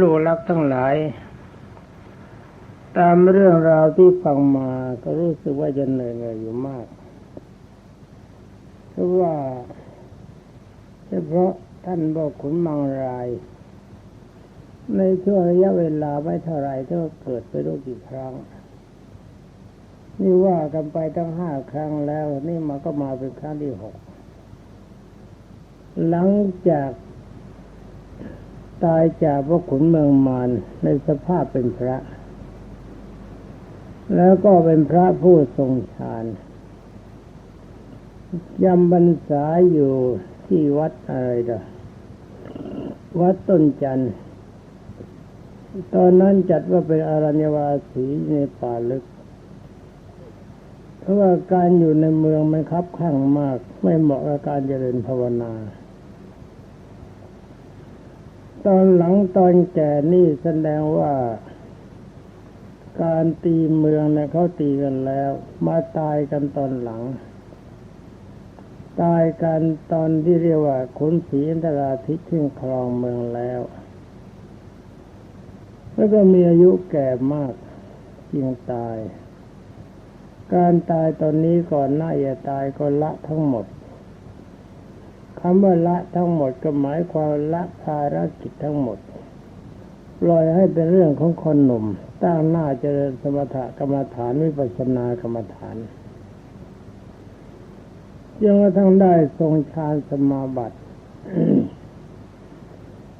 ลูกรักทั้งหลาย ตามเรื่องราวที่ฟังมาก็รู้สึกว่าจะเหนื่อยอยู่มากเพราะว่าเฉพาะท่านบอกขุนมังราย ในช่วงระยะเวลาไม่เท่าไรก็เกิดไปโรคกี่ครั้ง นี่ว่ากันไปตั้งห้าครั้งแล้ว นี่มาก็มาเป็นครั้งที่หกหลังจาก ตายจากพระขุนเมืองมารในสภาพเป็นพระ แล้วก็เป็นพระผู้ทรงฌานยำบรรษาอยู่ที่วัดอะไรดะวัดต้นจันทร์ตอนนั้นจัดว่าเป็นอารัญญวาสีในป่าลึก เพราะว่าการอยู่ในเมืองมันคับข้างมาก ไม่เหมาะกับการเจริญภาวนา ตอนหลังตอนแก่นี่แสดงว่า การตีเมืองเนี่ยเขาตีกันแล้ว มาตายกันตอนหลัง ตายกันตอนที่เรียกว่าขุนศรีอินทราทิขึ้นครองเมืองแล้ว แล้วก็มีอายุแก่มากจึงตาย การตายตอนนี้ก่อนหน้าจะตายก็ละทั้งหมด คำว่าละทั้งหมดก็หมายความละภารกิจทั้งหมดปล่อยให้เป็นเรื่องของคนหนุ่ม ตั้งหน้าเจริญสมถกรรมฐานวิปัสสนากรรมฐานยังกระทั่งได้ทรงฌานสมาบัติ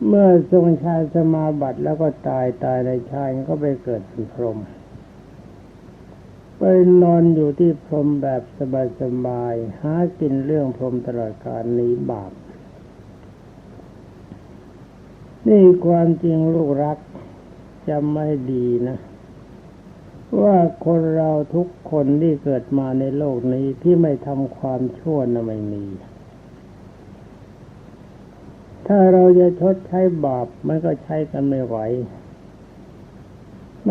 เมื่อทรงฌานสมาบัติแล้วก็ตายตายในชายก็ไปเกิดเป็นพรหม ไปนอนอยู่ที่พรมแบบสบายๆหากินเรื่องพรมตลอดการหนีบาปนี่ความจริงลูกรักจำไม่ดีนะ ว่าคนเราทุกคนที่เกิดมาในโลกนี้ที่ไม่ทำความชั่วนะไม่มี ถ้าเราจะชดใช้บาปมันก็ใช้กันไม่ไหว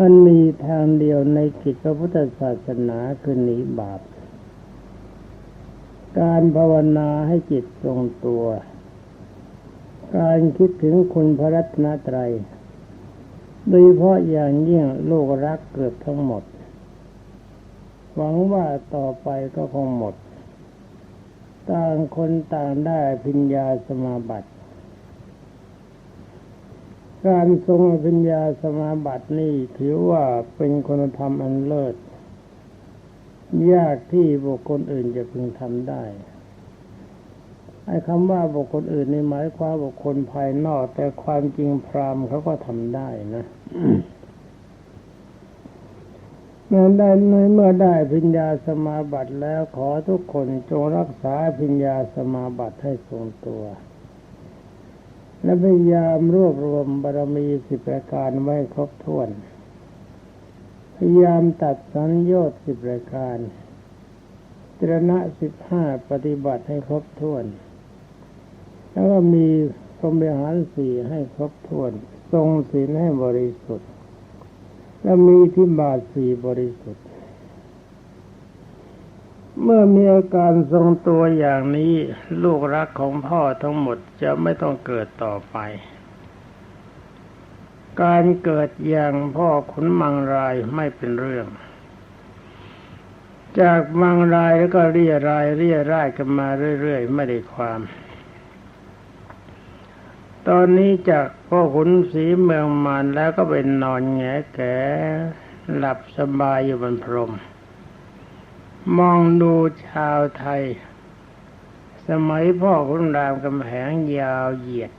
มันมีทางเดียวในกิจพระพุทธศาสนาคือหนีบาป การภาวนาให้จิตทรงตัว การคิดถึงคุณพระรัตนตรัย โดยเฉพาะอย่างยิ่งโลกรักเกือบทั้งหมด หวังว่าต่อไปก็คงหมด ต่างคนต่างได้พิญญาสมาบัติ การทรงอภิญญาสมาบัตินี่ถือว่าเป็นคุณธรรมอันเลิศ ยากที่บุคคลอื่นจะพึงทำได้ไอ้คำว่าบุคคลอื่นในหมายความบุคคลภายนอก แต่ความจริงพรามเขาก็ทำได้นะเมื่อได้เมื่อได้พิญญาสมาบัติแล้วขอทุกคนจงรักษาพิญญาสมาบัติให้ทรงตัว และพยายามรวบรวมบารมีสิบประการไว้ครบถ้วน พยายามตัดสัญญาสิบประการตรณะสิบห้าปฏิบัติให้ครบถ้วน แล้วก็มีพรหมิหารสี่ให้ครบถ้วน ทรงศีลให้บริสุทธิ์ และมีที่บาทสี่บริสุทธิ์ เมื่อมีอาการทรงตัวอย่างนี้ลูกรักของพ่อทั้งหมดจะไม่ต้องเกิดต่อไป การเกิดอย่างพ่อขุนมังรายไม่เป็นเรื่อง จากมังรายแล้วก็เรียรายเรียร่ายกันมาเรื่อยๆ ไม่ได้ความ ตอนนี้จากพ่อขุนศรีเมืองมานแล้วก็เป็นนอนแงแกหลับสบายอยู่บนพรม มองดูชาวไทย สมัยพ่อคุณรามกำแหงยาวเหยียด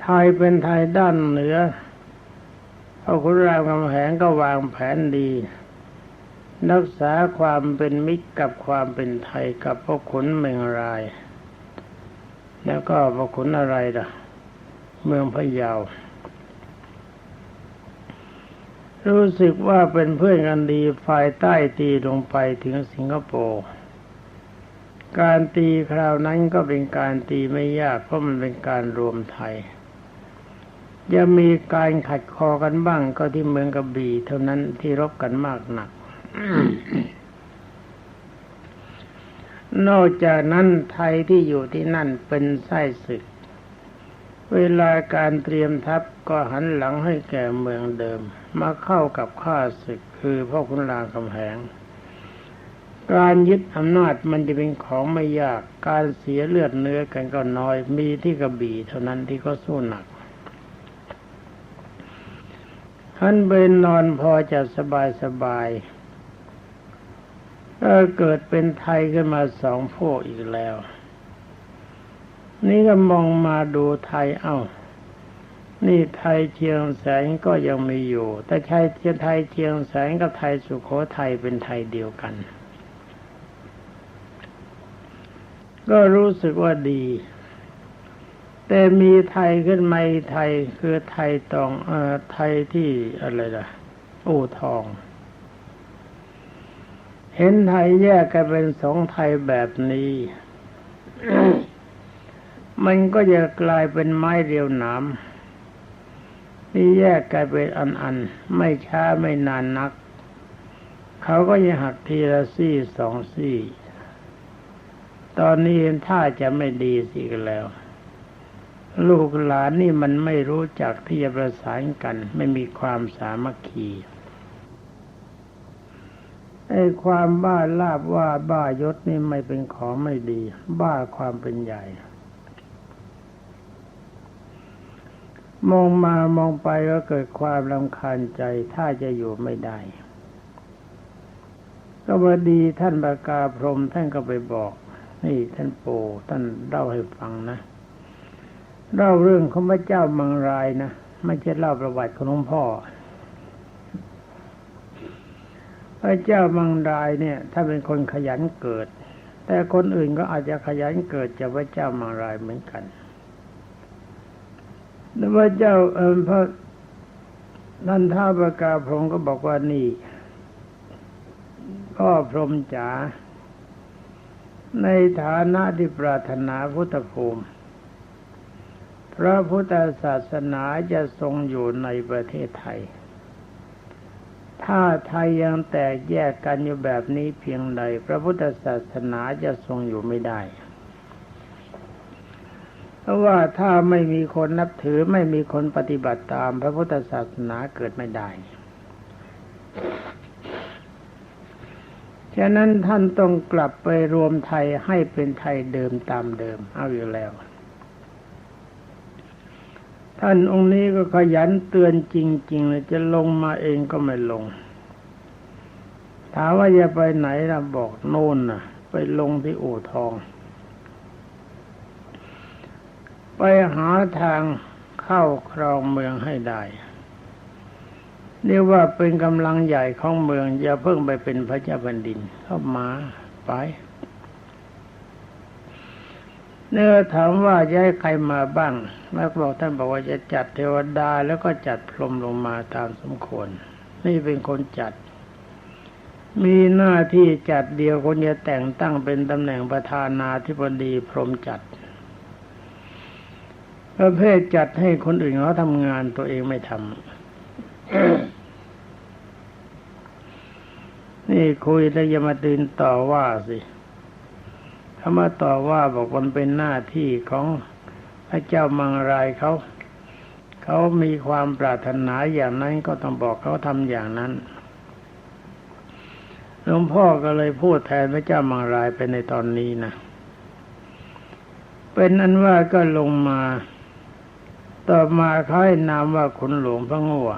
ไทยเป็นไทยด้านเหนือพ่อคุณรามกำแหงก็วางแผนดี รักษาความเป็นมิตรกับความเป็นไทยกับพ่อขุนเมืองราย แล้วก็พ่อขุนอะไรล่ะ เมืองพะเยา รู้สึกว่าเป็นเพื่อนกันดีฝ่ายใต้ตีลงไปถึงสิงคโปร์การตีคราวนั้นก็เป็นการตีไม่ยาก เพราะมันเป็นการรวมไทยยังมีการขัดคอกันบ้างก็ที่เมืองกระบี่เท่านั้นที่รบกันมากหนัก นอกจากนั้นไทยที่อยู่ที่นั่นเป็นไส้ศึก เวลาการเตรียมทัพก็หันหลังให้แก่เมืองเดิม มาเข้ากับข้าศึกคือพ่อคุณรามคำแหง การยึดอำนาจมันจะเป็นของไม่ยาก การเสียเลือดเนื้อกันก็น้อย มีที่กระบี่เท่านั้นที่เขาสู้หนัก ท่านเบนนอนพอจะสบายสบายก็เกิดเป็นไทยขึ้นมาสองพวกอีกแล้ว นี่ก็มองมาดูไทยเอา้า นี่ไทยเชียงแสนก็ยังมีอยู่ แต่ใช่เทียไทยเชียงแสนกับไทยสุโขทัยเป็นไทยเดียวกัน ก็รู้สึกว่าดี แต่มีไทยขึ้นมาไทยคือไทยตองเอ่อไทยที่อะไรล่ะอู่ทองเห็นไทยแยกกันเป็นสองไทยแบบนี้ มันก็จะกลายเป็นไม้เรียวหนามนี่แยกกันเป็นอันๆไม่ช้าไม่นานนัก เขาก็จะหักทีละซี่สองซี่ ตอนนี้ถ้าจะไม่ดีสิกันแล้ว ลูกหลานนี่มันไม่รู้จักที่จะประสานกัน ไม่มีความสามัคคีไอ้ความบ้าลาบว่าบ้ายศนี่ไม่เป็นของไม่ดี บ้าความเป็นใหญ่ มองมามองไปก็เกิดความรำคาญใจถ้าจะอยู่ไม่ได้ ก็พอดีท่านบากาพรมท่านก็ไปบอก นี่ท่านโปท่านเล่าให้ฟังนะเล่าเรื่องของพระเจ้ามังรายนะไม่ใช่เล่าประวัติของหลวงพ่อ พระเจ้ามังรายเนี่ย ถ้าเป็นคนขยันเกิด แต่คนอื่นก็อาจจะขยันเกิดจากพระเจ้ามังรายเหมือนกัน แล้วพระเจ้าเออพระนันทาประกาพรมก็บอกว่านี่พ่อพรหมจ๋าในฐานะที่ปรารถนาพุทธภูมิ พระพุทธศาสนาจะทรงอยู่ในประเทศไทย ถ้าไทยยังแตกแยกกันอยู่แบบนี้เพียงใด พระพุทธศาสนาจะทรงอยู่ไม่ได้ เพราะว่าถ้าไม่มีคนนับถือไม่มีคนปฏิบัติตาม พระพุทธศาสนาเกิดไม่ได้ ฉะนั้นท่านต้องกลับไปรวมไทยให้เป็นไทยเดิมตามเดิม เอาอยู่แล้ว ท่านองค์นี้ก็ขยันเตือนจริงๆเลยจะลงมาเองก็ไม่ลง ถามว่าจะไปไหนล่ะบอกโน่นน่ะ ไปลงที่อู่ทอง ไปหาทางเข้าครองเมืองให้ได้เรียกว่าเป็นกำลังใหญ่ของเมือง อย่าเพิ่งไปเป็นพระเจ้าแผ่นดินเข้ามาไปเนื้อถามว่าจะให้ใครมาบ้างแล้วบอกท่านบอกว่าจะจัดเทวดาแล้วก็จัดพรหมลงมาตามสมควร นี่เป็นคนจัด มีหน้าที่จัดเดียวคนจะแต่งตั้งเป็นตำแหน่งประธานาธิบดีพรหมจัด ประเภทจัดให้คนอื่นเขาทำงานตัวเองไม่ทำนี่คุยแล้วอย่ามาตื่นต่อว่าสิถ้ามาต่อว่าบอกมันเป็นหน้าที่ของพระเจ้ามังรายเขา เขามีความปรารถนาอย่างนั้นก็ต้องบอกเขาทำอย่างนั้นหลวงพ่อก็เลยพูดแทนพระเจ้ามังรายไปในตอนนี้นะ เป็นอันว่าก็ลงมา ต่อมาเขาให้นามว่าคุณหลวงพระงัว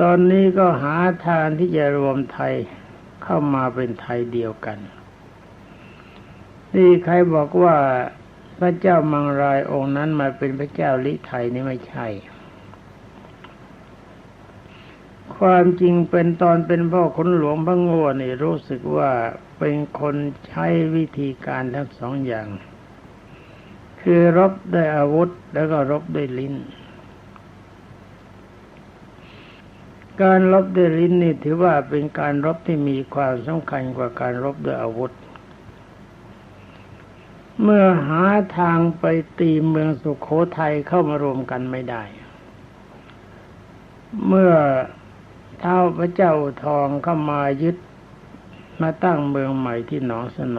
ตอนนี้ก็หาทางที่จะรวมไทยเข้ามาเป็นไทยเดียวกัน นี่ใครบอกว่าพระเจ้ามังรายองค์นั้นมาเป็นพระเจ้าลิไทยนี่ไม่ใช่ ความจริงเป็นตอนเป็นพ่อคนหลวงพระงัวนี่รู้สึกว่าเป็นคนใช้วิธีการทั้งสองอย่าง คือรบด้วยอาวุธแล้วก็รบด้วยลิ้น การรบด้วยลิ้นนี่ถือว่าเป็นการรบที่มีความสำคัญกว่าการรบด้วยอาวุธ เมื่อหาทางไปตีเมืองสุขโขทัยเข้ามารวมกันไม่ได้ เมื่อเท้าพระเจ้าทองเข้ามายึดมาตั้งเมืองใหม่ที่หนองสน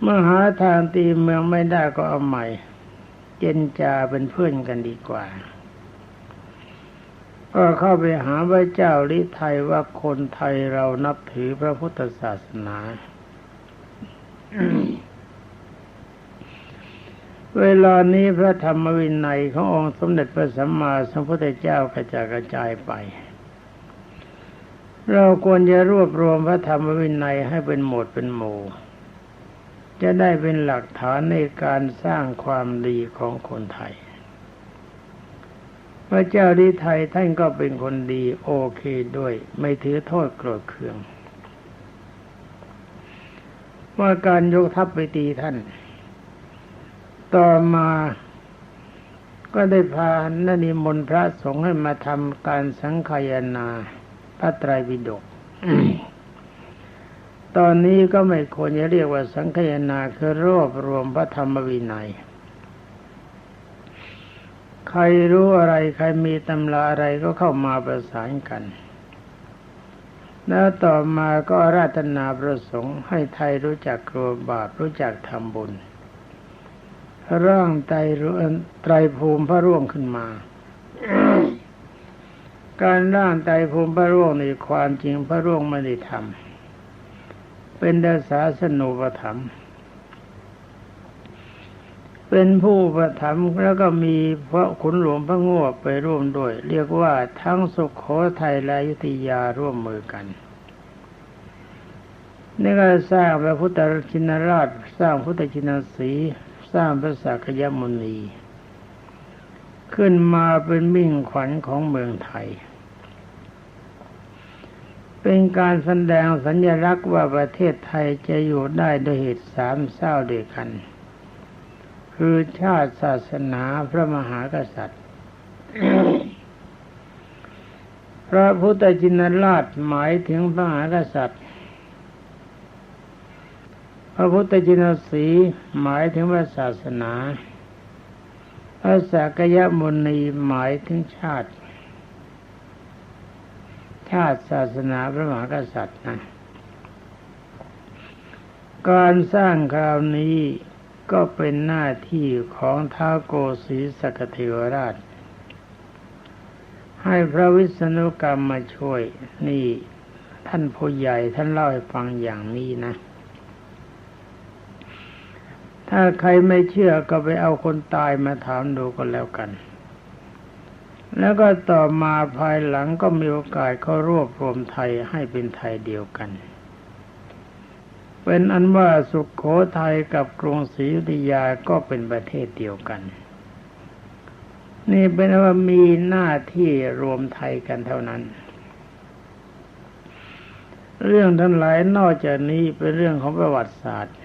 เมื่อหาทางตีเมืองไม่ได้ก็เอาใหม่ เจนจาเป็นเพื่อนกันดีกว่า ก็เข้าไปหาพระเจ้าลิไทยว่าคนไทยเรานับถือพระพุทธศาสนาเวลานี้พระธรรมวินัยขององค์สมเด็จพระสัมมาสัมพุทธเจ้ากระจายกระจายไป เราควรจะรวบรวมพระธรรมวินัยให้เป็นหมวดเป็นหมู่ จะได้เป็นหลักฐานในการสร้างความดีของคนไทย พระเจ้าดีไทยท่านก็เป็นคนดีโอเคด้วย ไม่ถือโทษโกรธเคือง ว่าการยกทัพไปตีท่าน ต่อมาก็ได้พานนิมนต์พระสงฆ์ให้มาทำการสังขยนาพระไตรปิฎก ตอนนี้ก็ไม่ควรจะเรียกว่าสังคยนาคือรวบรวมพระธรรมวินัย ใครรู้อะไรใครมีตำราอะไรก็เข้ามาประสานกัน แล้วต่อมาก็ราตนาประสงค์ให้ไทยรู้จักกลัวบาปรู้จักทำบุญ ร่างไตรไตรภูมิพระร่วงขึ้นมาการร่างไตรภูมิพระร่วงในความจริงพระร่วงไม่ได้ทำ เป็นดาสาสนุปถัมภ์เป็นผู้ประถมแล้วก็มีพระขุนหลวงพระงวไปร่วมด้วย เรียกว่าทั้งสุขโขทัยและยุทธยาร่วมมือกันนี่ก็สร้างพระพุทธชินราช สร้างพุทธชินสีสร้างพระสักยมุนี ขึ้นมาเป็นมิ่งขวัญของเมืองไทย เป็นการแสดงสัญลักษณ์ว่าประเทศไทยจะอยู่ได้ด้วยเหตุสามเศร้าเดียวกัน คือชาติศาสนาพระมหากษัตริย์ พระพุทธจินราชหมายถึงพระมหากษัตริย์ พระพุทธจินสีหมายถึงพระศาสนา พระสักยมุนีหมายถึงชาติ ชาติศาสนาพระมหากษัตริย์นะการสร้างคราวนี้ก็เป็นหน้าที่ของท้าวโกสีสกเทวราช ให้พระวิษณุกรรมมาช่วย นี่ท่านผู้ใหญ่ท่านเล่าให้ฟังอย่างนี้นะ ถ้าใครไม่เชื่อก็ไปเอาคนตายมาถามดูก็แล้วกัน แล้วก็ต่อมาภายหลังก็มีโอกาสเขารวบรวมไทยให้เป็นไทยเดียวกัน เป็นอันว่าสุขโขทัยกับกรุงศรีอยุธยาก็เป็นประเทศเดียวกัน นี่เป็นว่ามีหน้าที่รวมไทยกันเท่านั้น เรื่องทั้งหลายนอกจากนี้เป็นเรื่องของประวัติศาสตร์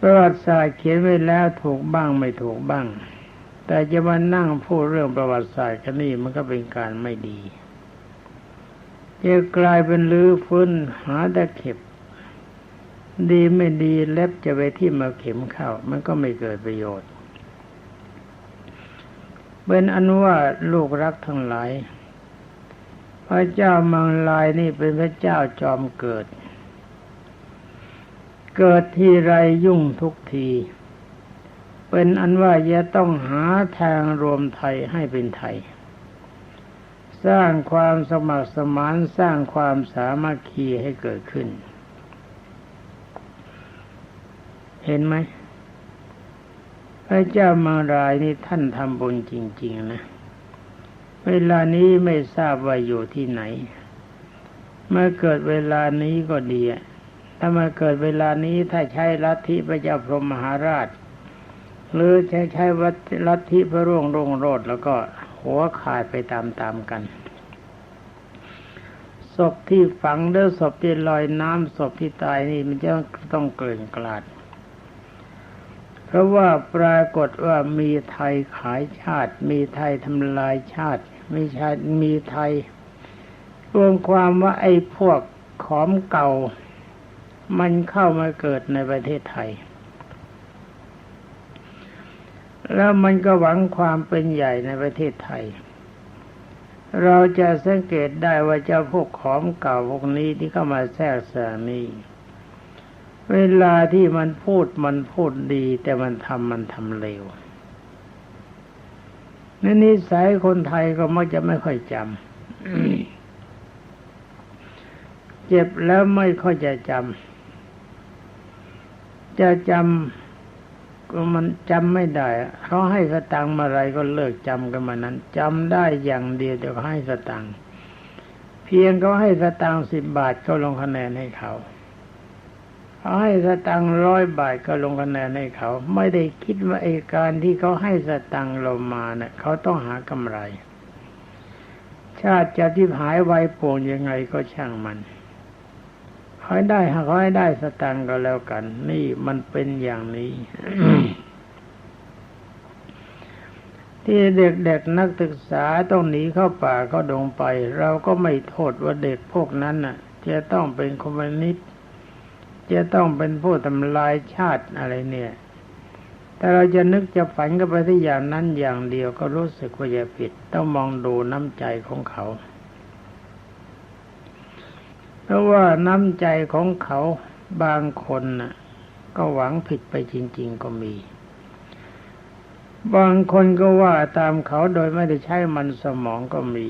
ประวัติศาสตร์เขียนไว้แล้วถูกบ้างไม่ถูกบ้าง แต่จะมานั่งพูดเรื่องประวัติศาสตร์กันนี่มันก็เป็นการไม่ดีจะกลายเป็นลือฟื้นหาตะเข็บ ดีไม่ดีเล็บจะไปที่มาเข็มเข้า มันก็ไม่เกิดประโยชน์ เป็นอันว่าลูกรักทั้งหลาย พระเจ้ามังลายนี่เป็นพระเจ้าจอมเกิด เกิดที่ไรยุ่งทุกที เป็นอันว่าจะต้องหาทางรวมไทยให้เป็นไทย สร้างความสมัครสมานสร้างความสามัคคีให้เกิดขึ้น เห็นไหมพระเจ้ามังรายนี่ท่านทำบุญจริง ๆ นะ เวลานี้ไม่ทราบว่าอยู่ที่ไหน เมื่อเกิดเวลานี้ก็ดีถ้ามาเกิดเวลานี้ถ้าใช้ลัทธิพระเจ้าพรหมมหาราช หรือใช้ใช้วัดลัทธิพระร่วงรงโรดแล้วก็หัวขาดไปตามๆกันศพที่ฝังหรือศพที่ลอยน้ำศพที่ตายนี่มันจะต้องเกลื่อนกลาด เพราะว่าปรากฏว่ามีไทยขายชาติ มีไทยทำลายชาติมีชาติมีไทย รวมความว่าไอ้พวกขอมเก่า มันเข้ามาเกิดในประเทศไทย แล้วมันก็หวังความเป็นใหญ่ในประเทศไทย เราจะสังเกตได้ว่าเจ้าพวกขอมเก่าพวกนี้ที่เข้ามาแทรกแซงนี้เวลาที่มันพูดมันพูดดี แต่มันทำมันทำเลวนี่นิสัยคนไทยก็มักจะไม่ค่อยจำเจ็บแล้วไม่ค่อยจะจำจะจำ มันจำไม่ได้เขาให้สตังค์มาอะไรก็เลิกจำกันมานั้นจำได้อย่างเดียวเดี๋ยวให้สตังค์เพียงเขาให้สตังค์สิบบาทก็ลงคะแนนให้เขาเขาให้สตังค์ร้อยบาทก็ลงคะแนนให้เขา ไม่ได้คิดว่าไอ้การที่เขาให้สตังค์เรามาเนะ่ยเขาต้องหากำไร ชาติจะที่หายไวโป่งยังไงก็ช่างมัน ขอให้ได้หากให้ได้สตังค์ก็แล้วกัน นี่มันเป็นอย่างนี้ที่เด็กๆนักศึกษาต้องหนีเข้าป่าเข้าดงไป เราก็ไม่โทษว่าเด็กพวกนั้นน่ะ จะต้องเป็นคอมมิวนิสต์จะต้องเป็นผู้ทำลายชาติอะไรเนี่ย แต่เราจะนึกจะฝันก็ไปที่อย่างนั้นอย่างเดียวก็รู้สึกว่าจะผิด ต้องมองดูน้ำใจของเขา เพราะว่าน้ำใจของเขาบางคนน่ะ ก็หวังผิดไปจริง ๆ ก็มี บางคนก็ว่าตามเขาโดยไม่ได้ใช้มันสมองก็มี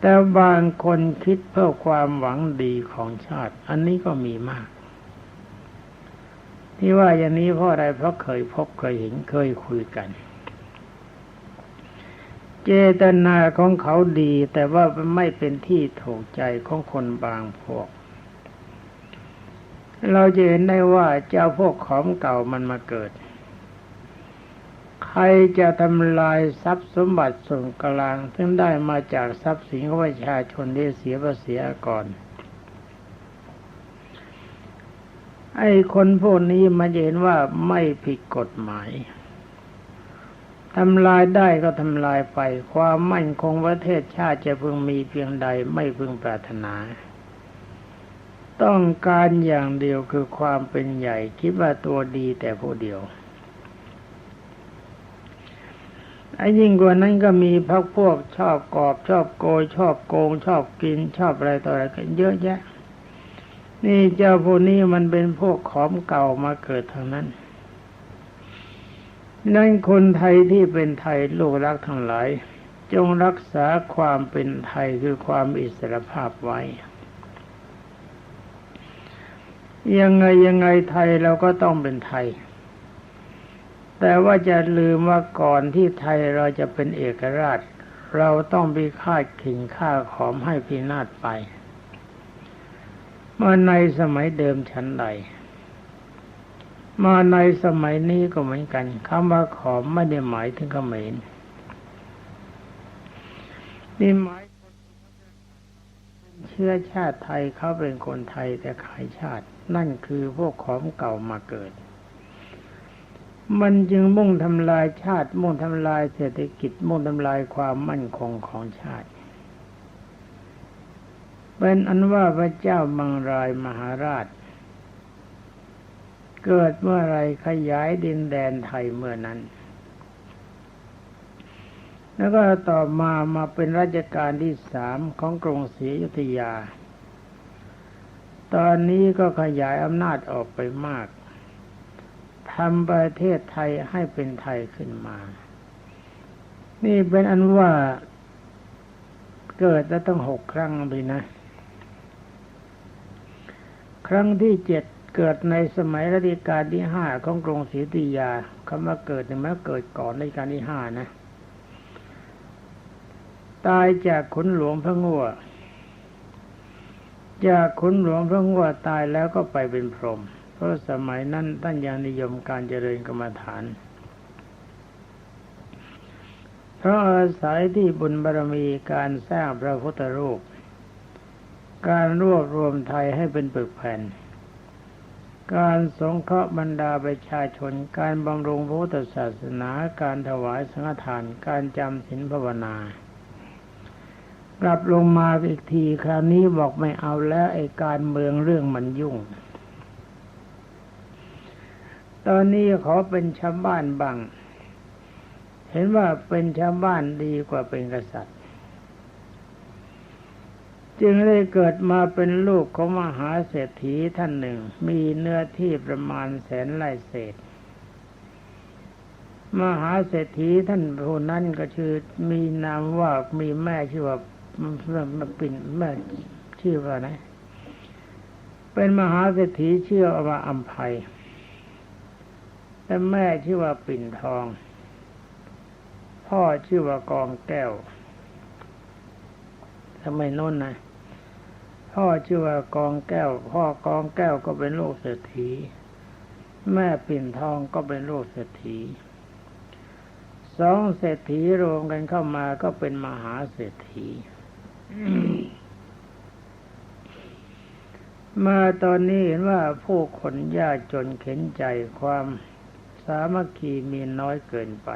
แต่บางคนคิดเพื่อความหวังดีของชาติ อันนี้ก็มีมาก ที่ว่าอย่างนี้เพราะอะไรเพราะเคยพบเคยเห็นเคยคุยกัน เจตนาของเขาดี แต่ว่าไม่เป็นที่ถูกใจของคนบางพวก เราจะเห็นได้ว่าเจ้าพวกของเก่ามันมาเกิด ใครจะทำลายทรัพย์สมบัติส่วนกลางซึ่งได้มาจากทรัพย์สินของประชาชนที่เสียภาษีก่อนไอ้คนพวกนี้มาเห็นว่าไม่ผิดกฎหมาย ทำลายได้ก็ทำลายไป ความมั่นคงประเทศชาติจะพึงมีเพียงใดไม่พึงปรารถนา ต้องการอย่างเดียวคือความเป็นใหญ่ คิดว่าตัวดีแต่ผู้เดียวไอ้ยิ่งกว่านั้นก็มีพักพวกชอบกอบชอบโกยชอบโกง ชอบกินชอบอะไรต่ออะไรกันเยอะแยะ นี่เจ้าพวกนี้มันเป็นพวกขอมเก่ามาเกิดทางนั้น นั่นคนไทยที่เป็นไทยลูกรักทั้งหลาย จงรักษาความเป็นไทยคือความอิสรภาพไว้ ยังไงยังไงไทยเราก็ต้องเป็นไทย แต่ว่าจะลืมว่าก่อนที่ไทยเราจะเป็นเอกราช เราต้องไปฆ่าขิงฆ่าขอมให้พินาศไปเมื่อในสมัยเดิมชั้นใด มาในสมัยนี้ก็เหมือนกันคำว่าขอมไม่ได้หมายถึงเขมรนี่หมายเชื้อชาติไทยเขาเป็นคนไทยแต่ขายชาติ นั่นคือพวกขอมเก่ามาเกิด มันจึงมุ่งทำลายชาติ มุ่งทำลายเศรษฐกิจ มุ่งทำลายความมั่นคงของชาติเป็นอันว่าพระเจ้ามังรายมหาราช เกิดเมื่อไรขยายดินแดนไทยเมื่อนั้น แล้วก็ต่อมามาเป็นราชการที่สามของกรุงศรีอยุธยา ตอนนี้ก็ขยายอำนาจออกไปมากทำประเทศไทยให้เป็นไทยขึ้นมา นี่เป็นอันว่าเกิดแล้วต้องหกครั้งเลยนะ ครั้งที่เจ็ด เกิดในสมัยรัชกาลที่ห้าของกรุงศรีอยุธยาคำว่าเกิดเนี่ยมันเกิดก่อนรัชกาลที่ห้านะ ตายจากขุนหลวงพระงัวจากขุนหลวงพระงัวตายแล้วก็ไปเป็นพรหมเพราะสมัยนั้นท่านยังนิยมการเจริญกรรมฐาน เพราะอาศัยที่บุญบารมีการสร้างพระพุทธรูป การรวบรวมไทยให้เป็นปึกแผ่น การสงเคราะห์บรรดาประชาชน การบำรุงพุทธศาสนา การถวายสังฆทาน การจำศีลภาวนา กลับลงมาอีกทีคราวนี้บอกไม่เอาแล้วไอ้การเมืองเรื่องมันยุ่ง ตอนนี้ขอเป็นชาวบ้านบ้าง เห็นว่าเป็นชาวบ้านดีกว่าเป็นกษัตริย์ จึงได้เกิดมาเป็นลูกของมหาเศรษฐีท่านหนึ่ง มีเนื้อที่ประมาณแสนไร่เศษ มหาเศรษฐีท่านผู้นั้นก็ชื่อมีนามว่ามีแม่ชื่อว่ามาปิ่นแม่ชื่อว่านะ เป็นมหาเศรษฐีชื่อว่าอัมภัยแต่แม่ชื่อว่าปิ่นทอง พ่อชื่อว่ากองแก้วทำไมน้นนะ พ่อชื่อว่ากองแก้ว พ่อกองแก้วก็เป็นลูกเศรษฐี แม่ปิ่นทองก็เป็นลูกเศรษฐีสองเศรษฐีรวมกันเข้ามาก็เป็นมหาเศรษฐีมาตอนนี้เห็นว่าผู้คนยากจนเข็นใจความสามัคคีมีน้อยเกินไป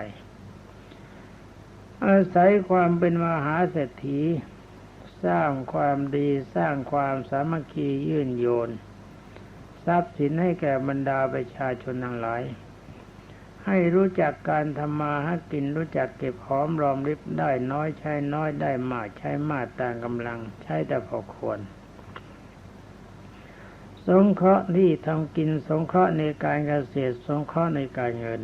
อาศัยความเป็นมหาเศรษฐี สร้างความดีสร้างความสามัคคียื่นโยน ทรัพย์สินให้แก่บรรดาประชาชนทั้งหลาย ให้รู้จักการทำมาหากินรู้จักเก็บหอมรอมริบได้น้อยใช้น้อยได้มากใช้มากต่างกำลังใช้แต่พอควรสงเคราะห์ที่ทำกินสงเคราะห์ในการเกษตรสงเคราะห์ในการเงิน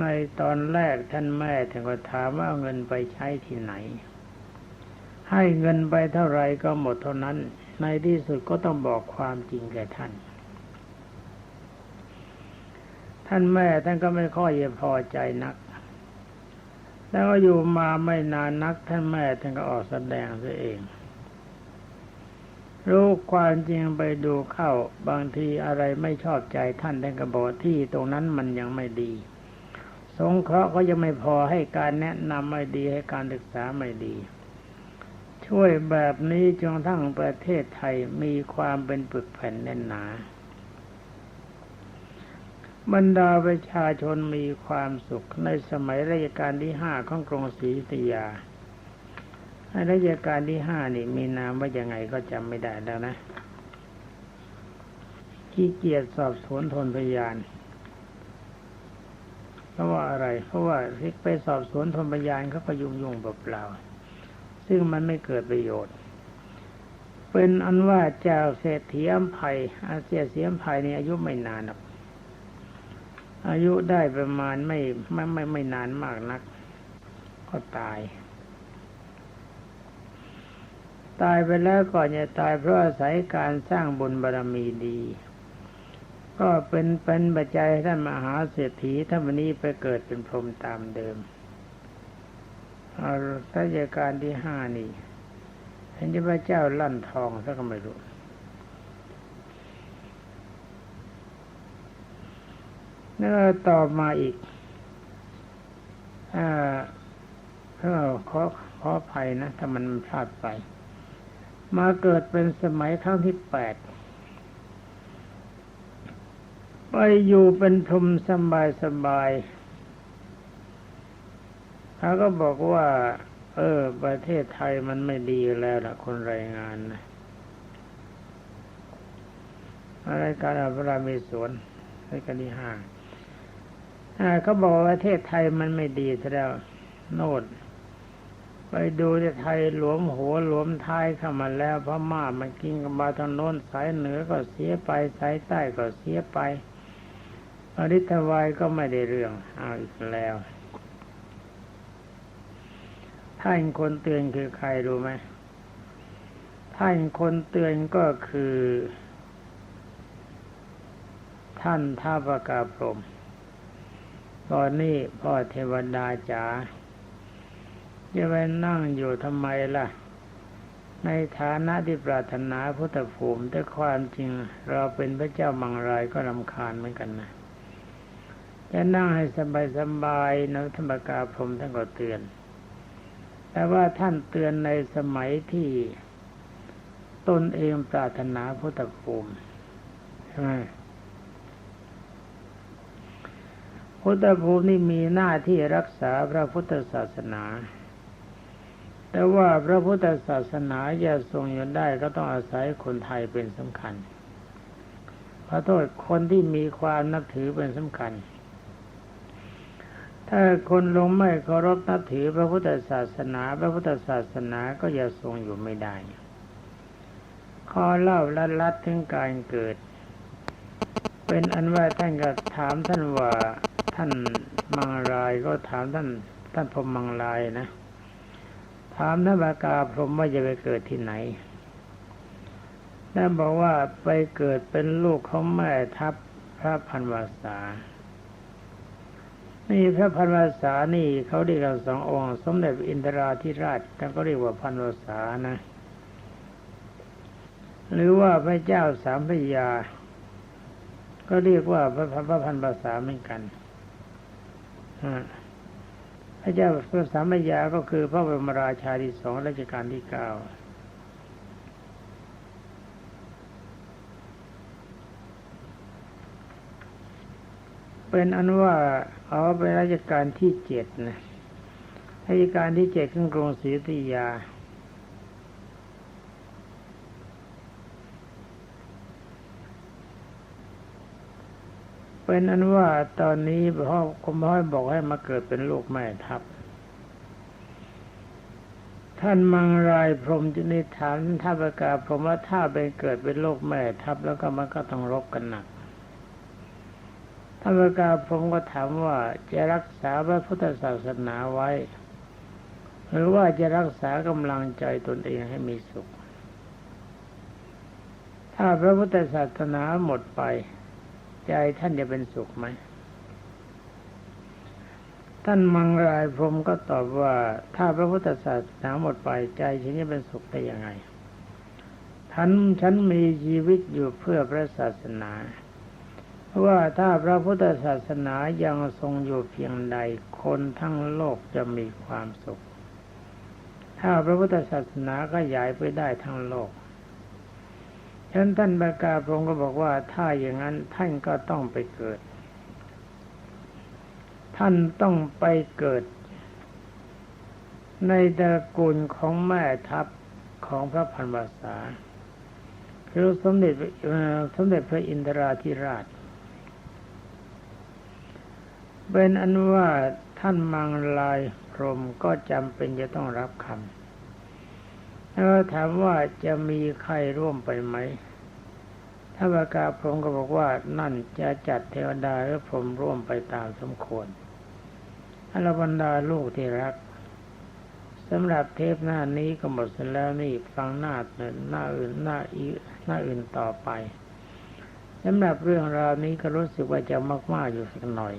ในตอนแรกท่านแม่ท่านก็ถามว่าเอาเงินไปใช้ที่ไหน ให้เงินไปเท่าไรก็หมดเท่านั้น ในที่สุดก็ต้องบอกความจริงแก่ท่าน ท่านแม่ท่านก็ไม่ค่อยจะพอใจนัก แล้วก็อยู่มาไม่นานนัก ท่านแม่ท่านก็ออกแสดงตัวเอง รู้ความจริงไปดูเข้าบางทีอะไรไม่ชอบใจท่านท่านก็บอกที่ตรงนั้นมันยังไม่ดี สงเคราะห์ก็ยังไม่พอให้การแนะนำไม่ดีให้การศึกษาไม่ดี ช่วยแบบนี้จนทั้งประเทศไทยมีความเป็นปึกแผ่นแน่นหนา บรรดาประชาชนมีความสุขในสมัยรัชกาลที่ห้าของกรุงศรีอยุธยารัชกาลที่ห้านี่มีนามว่ายังไงก็จำไม่ได้แล้วนะขี้เกียจสอบสวนทนพยานเพราะว่าอะไร เพราะว่าไปสอบสวนทนพยานเขาก็ยุ่งยุ่งเปล่าๆ ซึ่งมันไม่เกิดประโยชน์ เป็นอันว่าเจ้าเศรษฐีอัมภัยอาเซียเสียมภัยในอายุไม่นานอกอายุได้ประมาณไม่ไม่ไม่ไม่นานมากนัก ก็ตาย ตายไปแล้วก่อนจะตายเพราะอาศัยการสร้างบุญบารรมีดีก็เป็นเป็นปัจจัยท่านมหาเศรษฐีท่านวันนี้ไปเกิดเป็นพรหมตามเดิม อรัชกาลที่ห้านี่เห็นที่พระเจ้าลั่นทองสักก็ไม่รู้แล้วต่อมาอีกอ่าขอขออภัยนะถ้ามันพลาดไป มาเกิดเป็นสมัยครั้งที่แปดไปอยู่เป็นพรมสบายสบาย เขาก็บอกว่า เออ ประเทศไทยมันไม่ดีแล้วล่ะคนรายงานนะอะไรการอัปรามีสวนในกันที่ห้าเขาบอกว่าประเทศไทยมันไม่ดีซะแล้ว โน่นไปดูที่ไทยหลวมหัวหลวมท้ายเข้ามาแล้วพม่ามันกินกับมาทางโน้นสายเหนือก็เสียไปสายใต้ก็เสียไปอริทวายก็ไม่ได้เรื่องเอาอีกแล้ว ท่านคนเตือนคือใครรู้ไหมท่านคนเตือนก็คือ ท่านท้าประกาพรมตอนนี้พ่อเทวดาจ๋าจะไปนั่งอยู่ทำไมล่ะ ในฐานะที่ปรารถนาพุทธภูมิแต่ความจริง เราเป็นพระเจ้ามังรายก็รำคาญเหมือนกันนะจะนั่งให้สบายๆนะธรรมกาพรมท่านก็เตือน แต่ว่าท่านเตือนในสมัยที่ตนเองปรารถนาพุทธภูมิใช่ไหมพุทธภูมินี่มีหน้าที่รักษาพระพุทธศาสนา แต่ว่าพระพุทธศาสนาจะทรงอยู่ได้ก็ต้องอาศัยคนไทยเป็นสำคัญขอโทษคนที่มีความนับถือเป็นสำคัญ ถ้าคนลงไม่เคารพนับถือพระพุทธศาสนา พระพุทธศาสนาก็จะทรงอยู่ไม่ได้ขอเล่าลัดลัดถึงการเกิด เป็นอันว่าท่านก็ถามท่านว่าท่านมังรายก็ถามท่านท่านพรมมังรายนะ ถามท่านบากาพรมว่าจะไปเกิดที่ไหนท่านบอกว่าไปเกิดเป็นลูกของแม่ทัพพระพันวาสา นี่พระพันวาสานี่เขาเรียกกันสององค์ สมเด็จอินทราธิราชท่านก็เรียกว่าพันวาสานะ หรือว่าพระเจ้าสามพยา ก็เรียกว่าพระพระพันวาสาเหมือนกันพระเจ้าพระสามพยาก็คือพระบรมราชาที่สองรัชกาลที่เก้า เป็นอันว่าเอาเป็นราชการที่เจ็ดนะราชการที่เจ็ดของกรุงศรีอยุธยา เป็นอันว่าตอนนี้พ่อคุณพ่อบอกให้มาเกิดเป็นลูกแม่ทัพท่านมังรายพรมจะนิฐานท่าประกาศผมว่าถ้าเป็นเกิดเป็นโลกแม่ทัพแล้วก็มันก็ต้องรบกันหนัก ท่านประกาศผมก็ถามว่าจะรักษาพระพุทธศาสนาไว้ หรือว่าจะรักษากำลังใจตนเองให้มีสุข ถ้าพระพุทธศาสนาหมดไป ใจท่านจะเป็นสุขไหม ท่านมังรายพรมก็ตอบว่า ถ้าพระพุทธศาสนาหมดไปใจฉันจะเป็นสุขได้ยังไง ท่านฉันมีชีวิตอยู่เพื่อพระศาสนา ว่าถ้าพระพุทธศาสนายังทรงอยู่เพียงใด คนทั้งโลกจะมีความสุข ถ้าพระพุทธศาสนาก็ยายไปได้ทั้งโลกฉะนั้นท่านบากาพงก็บอกว่าถ้าอย่างนั้นท่านก็ต้องไปเกิด ท่านต้องไปเกิด ในตระกูลของแม่ทัพของพระพันวาษาคือสมเด็จสมเด็จพระอินทราธิราช เป็นอันว่าท่านมังลายพรมก็จำเป็นจะต้องรับคำแล้วถามว่าจะมีใครร่วมไปไหมถ้าบากาพรมก็บอกว่านั่นจะจัดเทวดาหรือพรมร่วมไปตามสมควรอรบรรดาลูกที่รักสำหรับเทปหน้านี้ก็หมดสิ้นแล้วนี่ฟังหน้าหน้าอื่นหน้าอีหน้าอื่นต่อไปสำหรับเรื่องราวนี้ก็รู้สึกว่าจะมาก ๆ อยู่สักหน่อย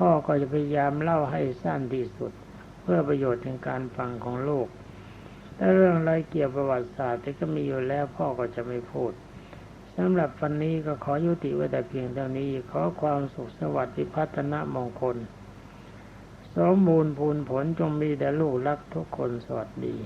พ่อก็จะพยายามเล่าให้สั้นที่สุด เพื่อประโยชน์ในการฟังของลูกถ้าเรื่องอะไรเกี่ยวประวัติศาสตร์ที่ก็มีอยู่แล้วพ่อก็จะไม่พูดสำหรับวันนี้ก็ขอยุติไว้แต่เพียงเท่านี้ ขอความสุขสวัสดิ์พัฒนามงคล สมบูรณ์พูนผลจงมีแด่ลูกรักทุกคนสวัสดี